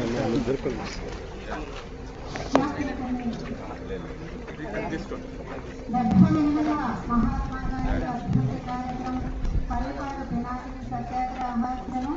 పిల్లకాయలందరూ పంపించడం కార్యక్రమం పరిపాలన పైండి సత్యాగ్రహ మహాత్మ్యం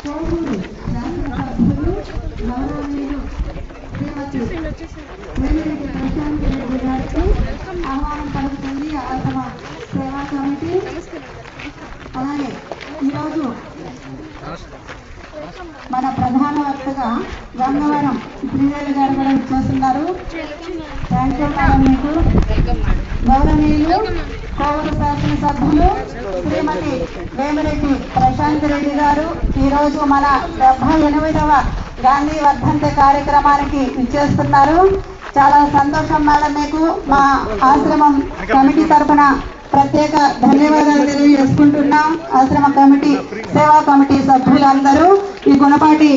కోవూరు శాసనసభ్యులు గౌరవనీయులు శ్రీమతి వేమిరెడ్డి ప్రశాంత్ రెడ్డి గారికి ఆహ్వానం పలుకుతుంది ఆశ్రమ సేవా కమిటీ అలాగే ఈరోజు మన ప్రధాన వక్తగా గంగవరం శ్రీదేవి గారు కూడా చేస్తున్నారు థ్యాంక్ యూ మేడం. మీకు గౌరవనీయులు కోవూరు శాసనసభ్యులు శ్రీమతి వేమిరెడ్డి ప్రశాంత్ రెడ్డి గారు ఈరోజు మన డెబ్బై ఎనిమిదవ గాంధీ వర్ధంతి కార్యక్రమానికి ఇచ్చేస్తున్నారు చాలా సంతోషం మేడం మీకు. మా ఆశ్రమం కమిటీ తరఫున ప్రత్యేక ధన్యవాదాలు తెలియజేసుకుంటున్నాం. ఆశ్రమ కమిటీ సేవా కమిటీ సభ్యులందరూ ఈ గుణపాటి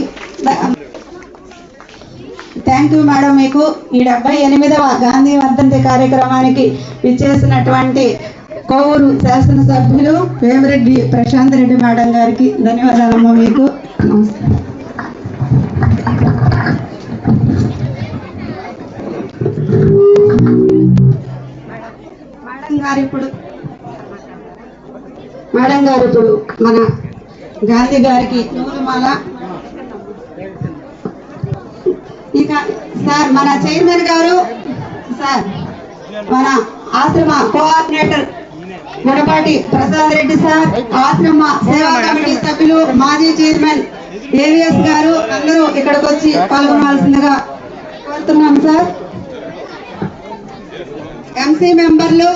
థ్యాంక్ యూ మేడం మీకు. ఈ డెబ్బై ఎనిమిదవ గాంధీ వర్ధంతి కార్యక్రమానికి ఇచ్చేసినటువంటి కోవూరు శాసనసభ్యులు వేమిరెడ్డి ప్రశాంత్ రెడ్డి మేడం గారికి ధన్యవాదాలమ్మా మీకు. నమస్కారం మేడం గారు ఇప్పుడు మేడం గారు ఇప్పుడు మన గాంధీ గారికి నూరుమాల. ఇక సార్ మన చైర్మన్ గారు సార్ మన ఆశ్రమ కోఆర్డినేటర్ గుణపాటి ప్రసాద్ రెడ్డి సార్ ఆశ్రమ సేవా కమిటీ సభ్యులు మాజీ చైర్మన్ ఏవిఎస్ గారు అందరూ ఇక్కడికి వచ్చి పాల్గొనాల్సిందిగా కోరుతున్నాం సార్. ఎంసీ మెంబర్లు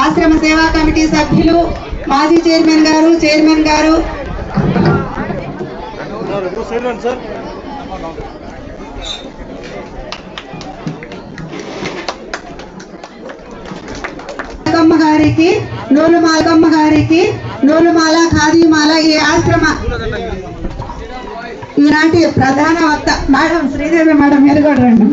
ఆశ్రమ సేవా కమిటీ సభ్యులు మాజీ చైర్మన్ గారు చైర్మన్ గారు. మాలకమ్మ గారికి నూలు మాలకమ్మ గారికి నూలుమాల ఖాదీమాల ఈ ఆశ్రమ. ఈనాటి ప్రధాన వక్త మేడం శ్రీదేవి మేడం మీరు కూడా రండి.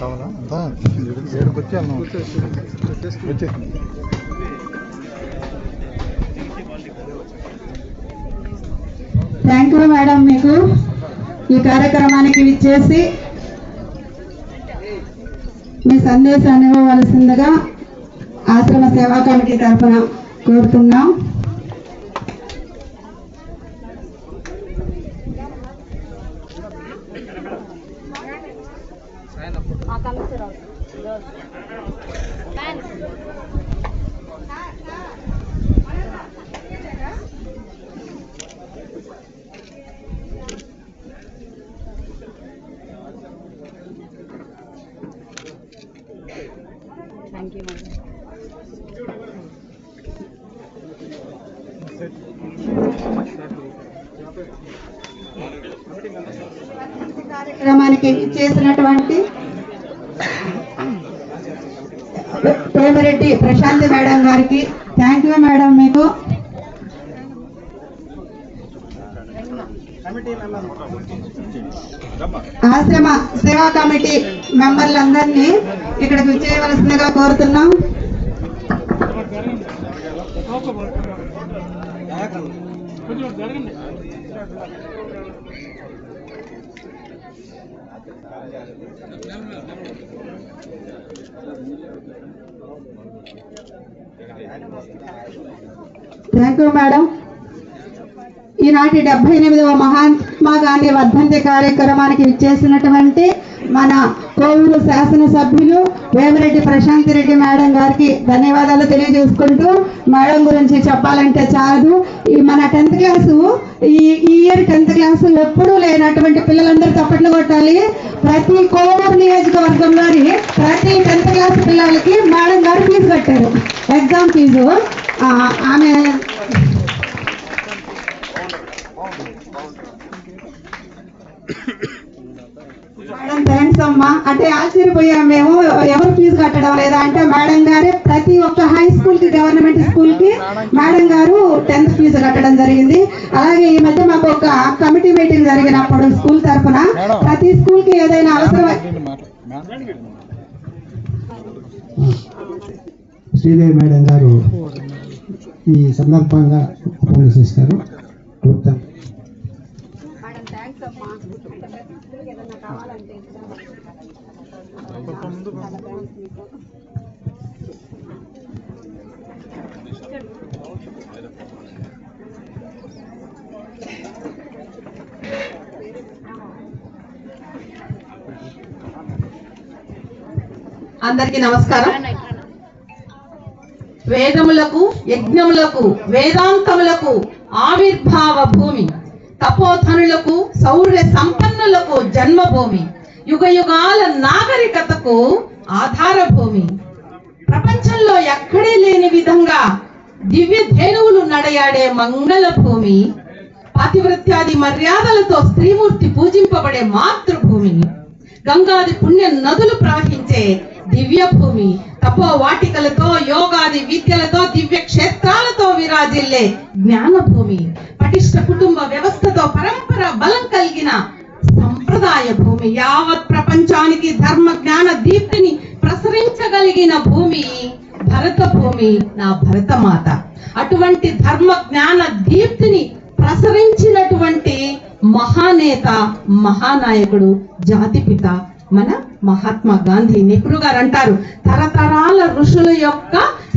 కావాలా అంతా ఏడుకి వచ్చి అన్నాం వచ్చేసింది. థ్యాంక్ యూ మేడం మీకు ఈ కార్యక్రమానికి ఇచ్చేసి మీ సందేశాన్ని ఇవ్వవలసిందిగా ఆశ్రమ సేవా కమిటీ తరఫున కోరుతున్నాం. కార్యక్రమానికి చేసినటువంటి ప్రేమరెడ్డి ప్రశాంతి మేడం గారికి. థ్యాంక్ యూ మేడం మీకు. ఆశ్రమ సేవా కమిటీ మెంబర్లందరినీ ఇక్కడికి చేయవలసిందిగా కోరుతున్నాం. థ్యాంక్ యూ మేడం ఈనాటి డెబ్బై ఎనిమిదవ మహాత్మా గాంధీ వర్ధంతి కార్యక్రమానికి ఇచ్చేసినటువంటి మన కోవూరు శాసనసభ్యులు వేమిరెడ్డి ప్రశాంత్ రెడ్డి మేడం గారికి ధన్యవాదాలు తెలియజేసుకుంటూ మేడం గురించి చెప్పాలంటే చాలు ఈ మన టెన్త్ క్లాసు ఈ ఈ ఇయర్ టెన్త్ క్లాసు ఎప్పుడూ లేనటువంటి పిల్లలందరూ తప్పట్లు కొట్టాలి. ప్రతి కోవూరు నియోజకవర్గంలోని ప్రతి టెన్త్ క్లాస్ పిల్లలకి మేడం గారు ఫీజు కట్టారు. Exam fee. ఆమె మేడం థ్యాంక్స్ అమ్మా. అంటే ఆశ్చర్యపోయాం మేము. ఎవరు ఫీజు కట్టడం లేదా అంటే మేడం గారే ప్రతి ఒక్క హై స్కూల్కి గవర్నమెంట్ స్కూల్కి మేడం గారు టెన్త్ ఫీజు కట్టడం జరిగింది. అలాగే ఈ మధ్య మాకు ఒక కమిటీ మీటింగ్ జరిగినప్పుడు స్కూల్ తరఫున ప్రతి స్కూల్కి ఏదైనా అవసరం శ్రీదేవి మేడం గారు ఈ సందర్భంగా ఉపన్యసిస్తారు అందరికీ నమస్కారం. వేదములకు యజ్ఞములకు వేదాంతములకు ఆవిర్భావ భూమి. తపోధనులకు సౌర్య సంపన్నులకు జన్మభూమి. యుగ యుగాల నాగరికతకు ఆధార భూమి ప్రపంచంలో ఎక్కడే లేని విధంగా దివ్య ధేనువులు నడయాడే మంగళ భూమి. పాతివృత్యాది మర్యాదలతో స్త్రీమూర్తి పూజింపబడే మాతృభూమి. గంగాది పుణ్య నదులు ప్రవహించే దివ్య భూమి. తపో వాటికలతో యోగాది విద్యలతో దివ్య క్షేత్రాలతో విరాజిల్లే జ్ఞాన భూమి పటిష్ట కుటుంబ వ్యవస్థతో పరంపర బలం కలిగిన సంప్రదాయ భూమి యావత్ ప్రపంచానికి ధర్మ జ్ఞాన దీప్తిని ప్రసరించగలిగిన భూమి భరత భూమి నా భరతమాత. అటువంటి ధర్మ జ్ఞాన దీప్తిని ప్రసరించినటువంటి మహానేత మహానాయకుడు జాతిపిత మన మహాత్మా గాంధీ. నెహ్రూ గారు అంటారు తరతరాల ఋషుల యొక్క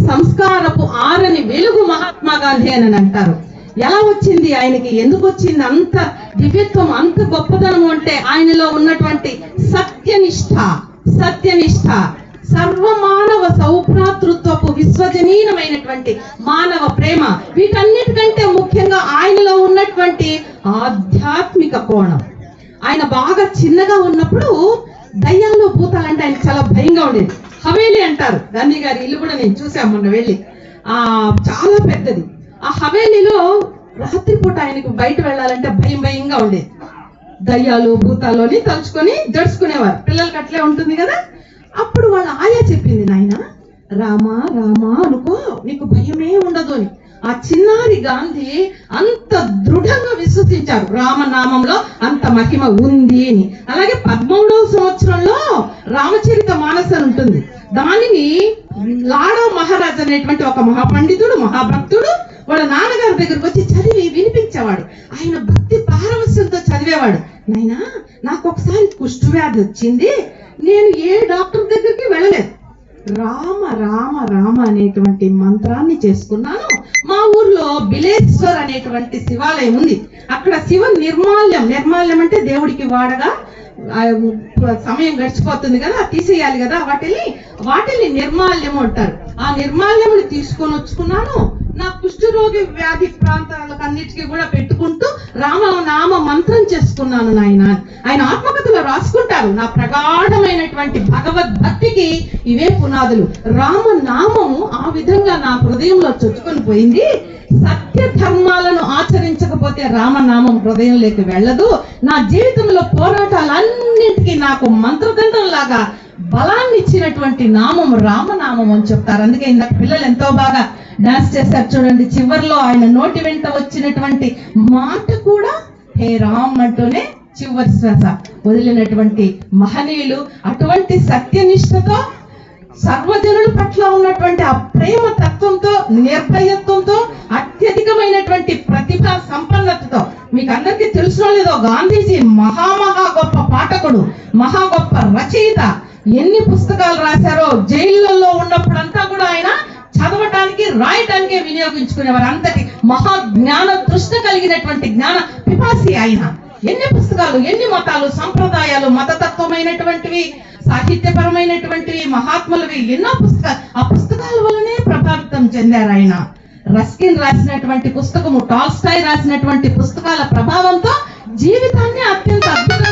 సంస్కారపు ఆరని వెలుగు మహాత్మా గాంధీ అని అంటారు. ఎలా వచ్చింది ఆయనకి? ఎందుకు వచ్చింది? అంత దివ్యత్వం అంత గొప్పదనం అంటే ఆయనలో ఉన్నటువంటి సత్యనిష్ట సత్యనిష్ట సర్వమానవ సౌభ్రాతృత్వపు విశ్వజనీయమైనటువంటి మానవ ప్రేమ. వీటన్నిటికంటే ముఖ్యంగా ఆయనలో ఉన్నటువంటి ఆధ్యాత్మిక కోణం. ఆయన బాగా చిన్నగా ఉన్నప్పుడు దయ్యాలు భూతాలంటే ఆయన చాలా భయంగా ఉండేది. హవేలి అంటారు. గాంధీ గారి ఇల్లు కూడా నేను చూసాము మొన్న వెళ్ళి. ఆ చాలా పెద్దది. ఆ హవేలీలో రాత్రిపూట ఆయనకు బయట వెళ్ళాలంటే భయం భయంగా ఉండేది. దయ్యాలు భూతాలు అని తలుచుకొని జడుచుకునేవారు. పిల్లలకి అట్లే ఉంటుంది కదా? అప్పుడు వాళ్ళ ఆయా చెప్పింది నాయన రామా రామా అనుకో నీకు భయమే ఉండదు అని. ఆ చిన్నారి గాంధీ అంత దృఢంగా విశ్వసించారు. రామనామంలో అంత మహిమ ఉంది అని. అలాగే పద్మూడవ సంవత్సరంలో రామచరిత మానస ఉంటుంది. దానిని లాడో మహారాజ్ అనేటువంటి ఒక మహాపండితుడు మహాభక్తుడు వాళ్ళ నాన్నగారి దగ్గరకు వచ్చి చదివి వినిపించేవాడు. ఆయన భక్తి పారవస్యంతో చదివేవాడు. నాయనా నాకు ఒకసారి కుష్టు వ్యాధి వచ్చింది. నేను ఏ డాక్టర్ దగ్గరికి వెళ్ళలేదు. రామ రామ రామ అనేటువంటి మంత్రాన్ని చేసుకున్నాను. మా ఊర్లో బిలేశ్వర్ అనేటువంటి శివాలయం ఉంది. అక్కడ శివ నిర్మాల్యం నిర్మాల్యం అంటే దేవుడికి వాడగా సమయం గడిచిపోతుంది కదా తీసేయాలి కదా వాటిని వాటిని నిర్మాల్యం అంటారు. ఆ నిర్మాల్యముని తీసుకొని వచ్చుకున్నాను. నా కుష్ఠరోగి వ్యాధి ప్రాంతాలకు అన్నిటికీ కూడా పెట్టుకుంటూ రామ నామ మంత్రం చేసుకున్నాను నాయన. ఆయన ఆత్మకథలో రాసుకుంటారు నా ప్రగాఢమైనటువంటి భగవద్భక్తికి ఇవే పునాదులు. రామ నామము ఆ విధంగా నా హృదయంలో చొచ్చుకొని పోయింది. సత్య ధర్మాలను ఆచరించకపోతే రామనామం హృదయంలోకి వెళ్ళదు. నా జీవితంలో పోరాటాలన్నింటికీ నాకు మంత్రదండం లాగా బలాన్ని ఇచ్చినటువంటి నామం రామనామం అని చెప్తారు. అందుకే ఇందాక పిల్లలు ఎంతో బాగా డాన్స్ చేస్తారు చూడండి. చివర్లో ఆయన నోటి వెంట వచ్చినటువంటి మాట కూడా హే రామ్ అంటూనే చివరి శ్వాస వదిలినటువంటి మహనీయులు. అటువంటి సత్యనిష్టతో సర్వజనుల పట్ల ఉన్నటువంటి ఆ ప్రేమ తత్వంతో నిర్భయత్వంతో అత్యధికమైనటువంటి ప్రతిభ సంపన్నతతో మీకు అందరికీ తెలుసు లేదో గాంధీజీ మహామహా గొప్ప పాఠకుడు మహా గొప్ప రచయిత ఎన్ని పుస్తకాలు రాశారో జైళ్ళల్లో ఉన్నప్పుడంతా కూడా ఆయన చదవటానికి రాయటానికి వినియోగించుకునేవారు. అంతటి మహా జ్ఞాన దృష్టి కలిగినటువంటి జ్ఞాన పిపాసి ఆయన. ఎన్ని పుస్తకాలు ఎన్ని మతాలు సంప్రదాయాలు మతతత్వమైనటువంటివి సాహిత్యపరమైనటువంటివి మహాత్ములవి ఎన్నో పుస్తకాలు ఆ పుస్తకాల వల్లనే ప్రభావితం చెందారు ఆయన. రస్కిన్ రాసినటువంటి పుస్తకము టాల్స్టాయ్ రాసినటువంటి పుస్తకాల ప్రభావంతో జీవితాన్ని అత్యంత అద్భుతంగా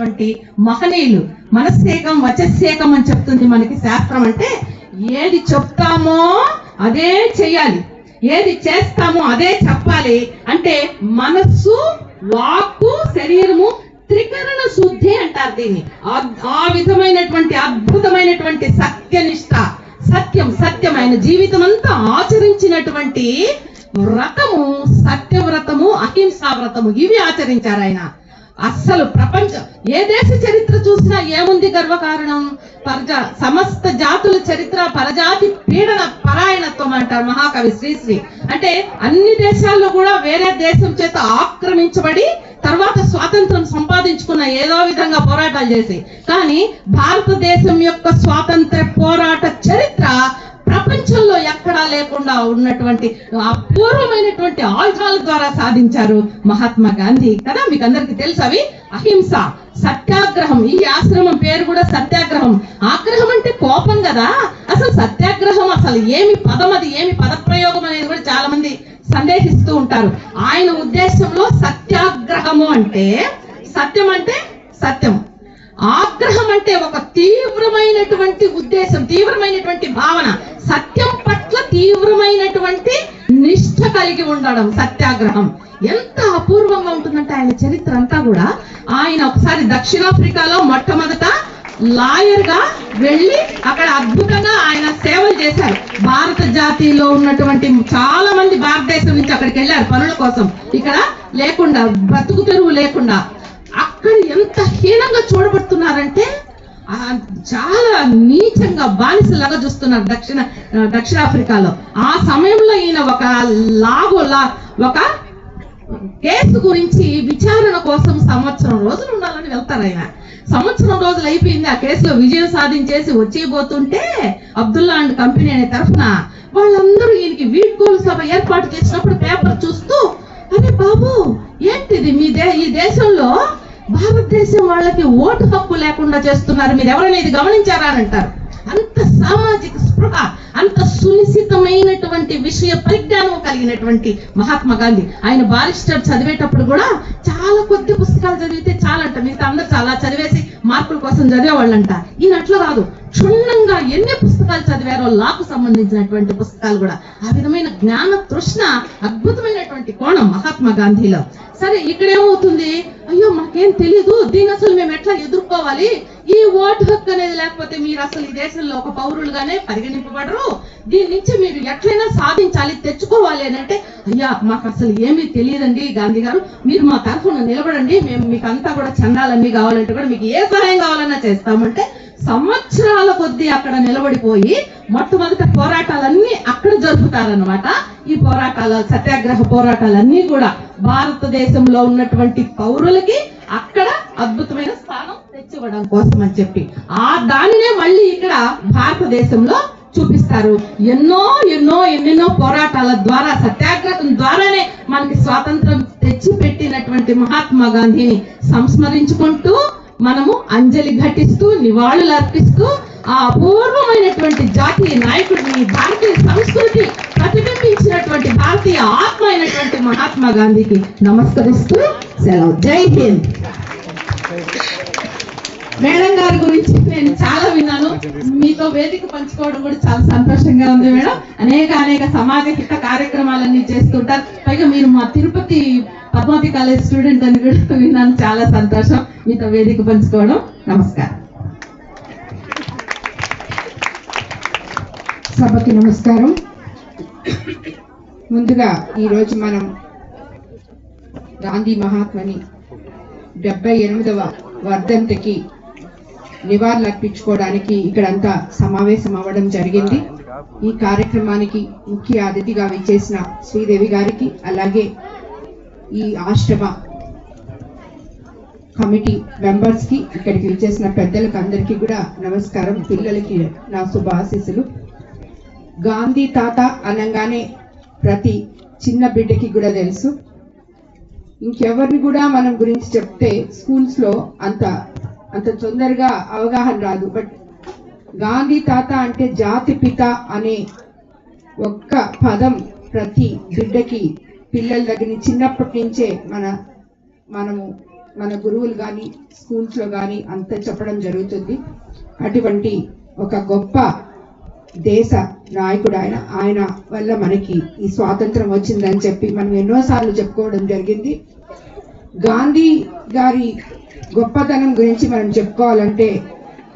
ఉన్నటువంటి మహనీయులు మనస్సేకం వచస్సేకం అని చెప్తుంది మనకి శాస్త్రం అంటే ఏది చెప్తామో అదే చేయాలి ఏది చేస్తామో అదే చెప్పాలి. అంటే మనస్సు వాక్కు శరీరము త్రికరణ శుద్ధి అంటారు దీన్ని. ఆ- ఆ విధమైనటువంటి అద్భుతమైనటువంటి సత్యనిష్ట సత్యం సత్యం ఆయన జీవితం అంతా ఆచరించినటువంటి వ్రతము సత్యవ్రతము అహింసా వ్రతము ఇవి ఆచరించారు ఆయన. అస్సలు ప్రపంచం ఏ దేశ చరిత్ర చూసినా ఏముంది గర్వకారణం? పరజా సమస్త జాతుల చరిత్ర పరజాతి పీడన పరాయణత్వం అంటారు మహాకవి శ్రీశ్రీ. అంటే అన్ని దేశాల్లో కూడా వేరే దేశం చేత ఆక్రమించబడి తర్వాత స్వాతంత్రం సంపాదించుకున్న ఏదో విధంగా పోరాటాలు చేసి. కానీ భారతదేశం యొక్క స్వాతంత్ర పోరాట చరిత్ర దేశంలో ఉన్నటువంటి అపూర్వమైనటువంటి ఆయుధాల ద్వారా సాధించారు మహాత్మా గాంధీ. కదా మీకు అందరికి తెలుసు అవి? అహింస సత్యాగ్రహం. ఈ ఆశ్రమం పేరు కూడా సత్యాగ్రహం. ఆగ్రహం అంటే కోపం కదా. అసలు సత్యాగ్రహం అసలు ఏమి పదం అది ఏమి పదప్రయోగం అనేది కూడా చాలా మంది సందేహిస్తూ ఉంటారు. ఆయన ఉద్దేశంలో సత్యాగ్రహము అంటే సత్యం అంటే సత్యం. ఆగ్రహం అంటే ఒక తీవ్రమైనటువంటి ఉద్దేశం తీవ్రమైనటువంటి భావన. సత్యం పట్ల తీవ్రమైనటువంటి నిష్ఠ కలిగి ఉండడం సత్యాగ్రహం. ఎంత అపూర్వంగా ఉంటుందంటే ఆయన చరిత్ర అంతా కూడా ఆయన ఒకసారి దక్షిణాఫ్రికాలో మొట్టమొదట లాయర్గా వెళ్ళి అక్కడ అద్భుతంగా ఆయన సేవలు చేశారు. భారత జాతిలో ఉన్నటువంటి చాలా మంది భారతదేశం నుంచి అక్కడికి వెళ్ళారు పనుల కోసం. ఇక్కడ లేకుండా బ్రతుకు తెరువు లేకుండా. అక్కడ ఎంత హీనంగా చూడబడుతున్నారంటే ఆ చాలా నీచంగా బానిసలాగా చూస్తున్నారు దక్షిణ దక్షిణాఫ్రికాలో. ఆ సమయంలో ఈయన ఒక లాగోలా ఒక కేసు గురించి విచారణ కోసం సంవత్సరం రోజులు ఉండాలని వెళ్తారు ఆయన. సంవత్సరం రోజులు అయిపోయింది ఆ కేసులో విజయం సాధించేసి వచ్చేయబోతుంటే అబ్దుల్లా అండ్ కంపెనీ అనే తరఫున వాళ్ళందరూ ఈయనకి వీడ్కోలు సభ ఏర్పాటు చేసినప్పుడు భారతదేశం వాళ్ళకి ఓటు హక్కు లేకుండా చేస్తున్నారు. మీరు ఎవరైనా ఇది గమనించారా అని అంటారు. అంత సామాజిక స్పృహ అంత సునిశ్చితమైనటువంటి విషయ పరిజ్ఞానం కలిగినటువంటి మహాత్మా గాంధీ. ఆయన బారిస్టర్ చదివేటప్పుడు కూడా చాలా కొద్ది పుస్తకాలు చదివితే చాలంట. మిగతా అందరు చాలా చదివేసి మార్కుల కోసం చదివేవాళ్ళంట. ఈయన అట్లా కాదు. క్షుణ్ణంగా ఎన్ని పుస్తకాలు చదివారో లాకు సంబంధించినటువంటి పుస్తకాలు కూడా. ఆ విధమైన జ్ఞాన తృష్ణ అద్భుతమైనటువంటి కోణం మహాత్మా గాంధీలో. సరే ఇక్కడ ఏమవుతుంది అయ్యో మాకేం తెలియదు దీని అసలు మేము ఎట్లా ఎదుర్కోవాలి? ఈ ఓటు హక్కు అనేది లేకపోతే మీరు అసలు ఈ దేశంలో ఒక పౌరులుగానే పరిగణింపబడరు. దీని నుంచి మీరు ఎట్లయినా సాధించాలి తెచ్చుకోవాలి అని అంటే అయ్యా మాకు అసలు ఏమీ తెలియదండి గాంధీ గారు. మీరు మా తరఫున నిలబడండి మేము మీకు అంతా కూడా చందాలన్నీ కావాలంటే కూడా మీకు ఏ సహాయం కావాలన్నా చేస్తామంటే సంవత్సరాల కొద్దీ అక్కడ నిలబడిపోయి మొట్టమొదట పోరాటాలన్నీ అక్కడ జరుపుతారనమాట ఈ పోరాటాల సత్యాగ్రహ పోరాటాలన్నీ కూడా భారతదేశంలో ఉన్నటువంటి పౌరులకి అక్కడ అద్భుతమైన స్థానం తెచ్చివ్వడం కోసం అని చెప్పి. ఆ దానినే మళ్ళీ ఇక్కడ భారతదేశంలో చూపిస్తారు. ఎన్నో ఎన్నో ఎన్నెన్నో పోరాటాల ద్వారా సత్యాగ్రహం ద్వారానే మనకి స్వాతంత్రం తెచ్చి పెట్టినటువంటి మహాత్మా గాంధీని సంస్మరించుకుంటూ మనము అంజలి ఘటిస్తూ నివాళులు అర్పిస్తూ ఆ అపూర్వమైనటువంటి జాతీయ నాయకుడిని భారతీయ సంస్కృతి ప్రతిబింబించినటువంటి భారతీయ ఆత్మ అయినటువంటి మహాత్మా గాంధీకి నమస్కరిస్తూ సెలవు. జై హింద్. మేడం గారి గురించి నేను చాలా విన్నాను. మీతో వేదిక పంచుకోవడం కూడా చాలా సంతోషంగా ఉంది మేడం. అనేక అనేక సమాజ హిత కార్యక్రమాలన్నీ చేస్తుంటారు. పైగా మీరు మా తిరుపతి పద్మావతి కాలేజ్ స్టూడెంట్ అని కూడా విన్నాను. చాలా సంతోషం. మీతో వేదిక పంచుకోవడం. నమస్కారం. సభకి నమస్కారం. ముందుగా ఈరోజు మనం గాంధీ మహాత్మని డెబ్బై ఎనిమిదవ వర్ధంతికి నివాళులు అర్పించుకోవడానికి ఇక్కడంతా సమావేశం అవ్వడం జరిగింది. ఈ కార్యక్రమానికి ముఖ్య అతిథిగా విచ్చేసిన శ్రీదేవి గారికి అలాగే ఈ ఆశ్రమ కమిటీ మెంబర్స్కి ఇక్కడికి విచ్చేసిన పెద్దలకు అందరికీ కూడా నమస్కారం. పిల్లలకి నా శుభాశీస్సులు. గాంధీ తాత అనగానే ప్రతి చిన్న బిడ్డకి కూడా తెలుసు. ఇంకెవరిని కూడా మనం గురించి చెప్తే స్కూల్స్లో అంత అంత తొందరగా అవగాహన రాదు. బట్ గాంధీ తాత అంటే జాతి పిత అనే ఒక్క పదం ప్రతి బిడ్డకి పిల్లల దగ్గర నుంచి చిన్నప్పటి నుంచే మన మనము మన గురువులు కానీ స్కూల్స్లో కానీ అంత చెప్పడం జరుగుతుంది. అటువంటి ఒక గొప్ప దేశ నాయకుడు ఆయన ఆయన వల్ల మనకి ఈ స్వాతంత్రం వచ్చిందని చెప్పి మనం ఎన్నోసార్లు చెప్పుకోవడం జరిగింది. గాంధీ గారి గొప్పతనం గురించి మనం చెప్పుకోవాలంటే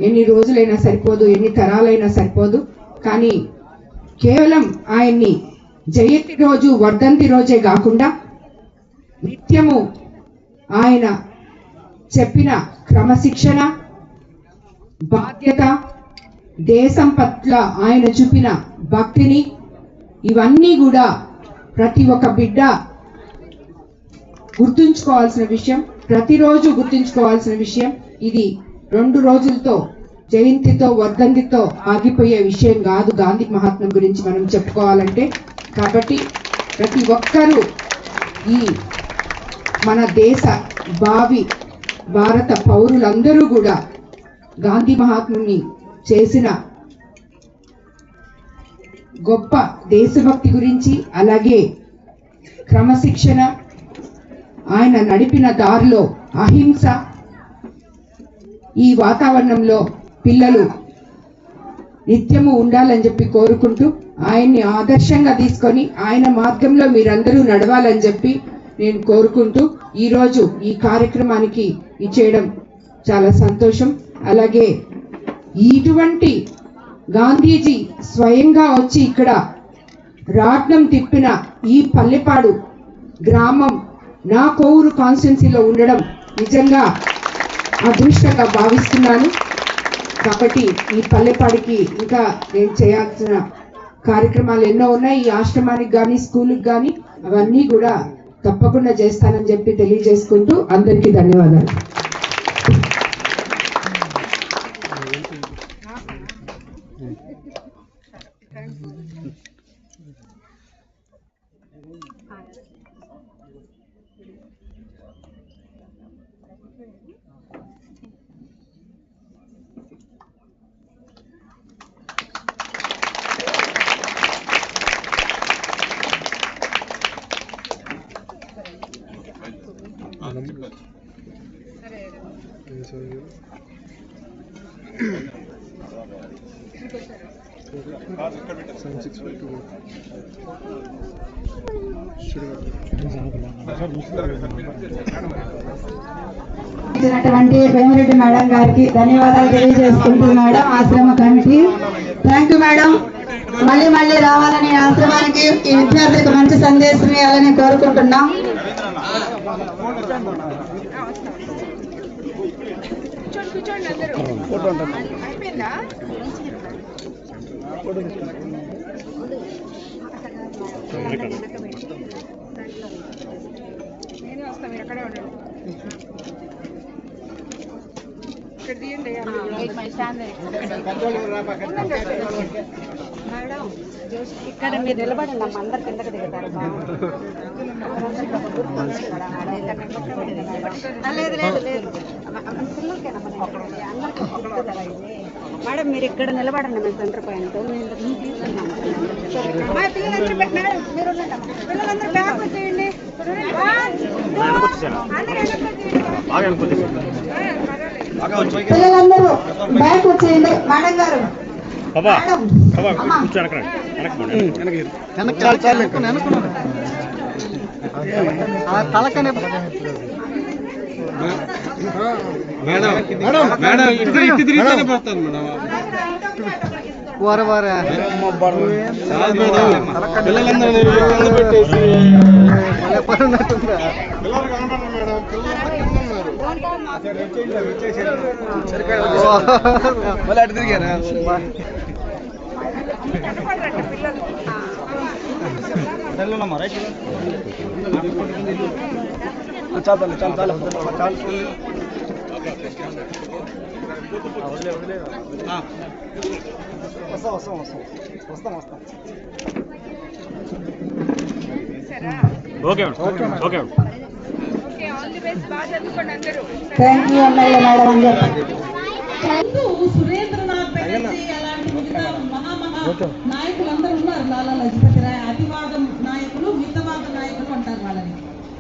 ఎన్ని రోజులైనా సరిపోదు ఎన్ని తరాలైనా సరిపోదు. కానీ కేవలం ఆయన్ని జయంతి రోజు వర్ధంతి రోజే కాకుండా నిత్యము ఆయన చెప్పిన క్రమశిక్షణ బాధ్యత దేశం పట్ల ఆయన చూపిన భక్తిని ఇవన్నీ కూడా ప్రతి ఒక్క బిడ్డ గుర్తుంచుకోవాల్సిన విషయం. ప్రతిరోజు గుర్తుంచుకోవాల్సిన విషయం ఇది. రెండు రోజులతో జయంతితో వర్ధంతితో ఆగిపోయే విషయం కాదు గాంధీ మహాత్మ గురించి మనం చెప్పుకోవాలంటే. కాబట్టి ప్రతి ఒక్కరూ ఈ మన దేశ భావి భారత పౌరులందరూ కూడా గాంధీ మహాత్ముని చేసిన గొప్ప దేశభక్తి గురించి అలాగే క్రమశిక్షణ ఆయన నడిపిన దారిలో అహింస ఈ వాతావరణంలో పిల్లలు నిత్యము ఉండాలని చెప్పి కోరుకుంటూ ఆయన్ని ఆదర్శంగా తీసుకొని ఆయన మార్గంలో మీరందరూ నడవాలని చెప్పి నేను కోరుకుంటూ ఈరోజు ఈ కార్యక్రమానికి ఇచ్చేయడం చాలా సంతోషం. అలాగే ఇటువంటి గాంధీజీ స్వయంగా వచ్చి ఇక్కడ రాట్నం తిప్పిన ఈ పల్లెపాడు గ్రామం నా కోవూరు కాన్స్టిట్యున్సీలో ఉండడం నిజంగా అదృష్టంగా భావిస్తున్నాను. కాబట్టి ఈ పల్లెపాడికి ఇంకా నేను చేయాల్సిన కార్యక్రమాలు ఎన్నో ఉన్నాయి. ఈ ఆశ్రమానికి కానీ స్కూల్కి కానీ అవన్నీ కూడా తప్పకుండా చేస్తానని చెప్పి తెలియజేసుకుంటూ అందరికీ ధన్యవాదాలు. ఇచ్చినటువంటి భీమరెడ్డి మేడం గారికి ధన్యవాదాలు తెలియజేసుకుంటున్నాను మేడం ఆశ్రమ కమిటీ. Thank you madam. మళ్ళీ మళ్ళీ రావాలని ఆశ్రమానికి ఈ విద్యార్థులకు మంచి సందేశం ఇవ్వాలని కోరుకుంటున్నాం. కూర్చోండి అందరూ. అయిపోయిందా? నేను వస్తా మీరు అక్కడే ఉండండి. ఇక్కడ తీయండి ఇక్కడ మీరు నిలబడండి అమ్మ అందరు కిందకి దిగుతారు. లేదు లేదు లేదు మేడం మీరు ఇక్కడ నిలబడండి మేము సెంటర్ పాయింట్ నేను తీసుకున్నాను. పిల్లలందరూ పెట్టినారు మీరు ఉండండి. అమ్మా. పిల్లలందరూ బ్యాగ్ వచ్చేయండి పిల్లలందరూ బ్యాక్ వచ్చేయండి మేడం గారు తలకనే మేడం మేడం మేడం ఇటు తిరిగితేనే పోతాను మేడం వారు వారు పని ఉన్నట్టుందా మళ్ళీ అటు తిరిగారా కనపడరండి పిల్లలు ఆ. చాలు చాలు చాలు చాలు వస్తాం వస్తాం వస్తాం వస్తాం వస్తాం ఓకే ఆల్ ది బెస్ట్ బాగా చదువుకోండి అందరూ థ్యాంక్ యూ ఎమ్మెల్యే మేడం అని చెప్పండి ముందు సురేంద్రనాథ్ బెనర్జీ అలాంటి మిగతా మహామహా నాయకులందరూ ఉన్నారు. లాలా లజపతి రాయ్ అతివాదం నాయకులు మితవాద నాయకులు అంటారు వాళ్ళని.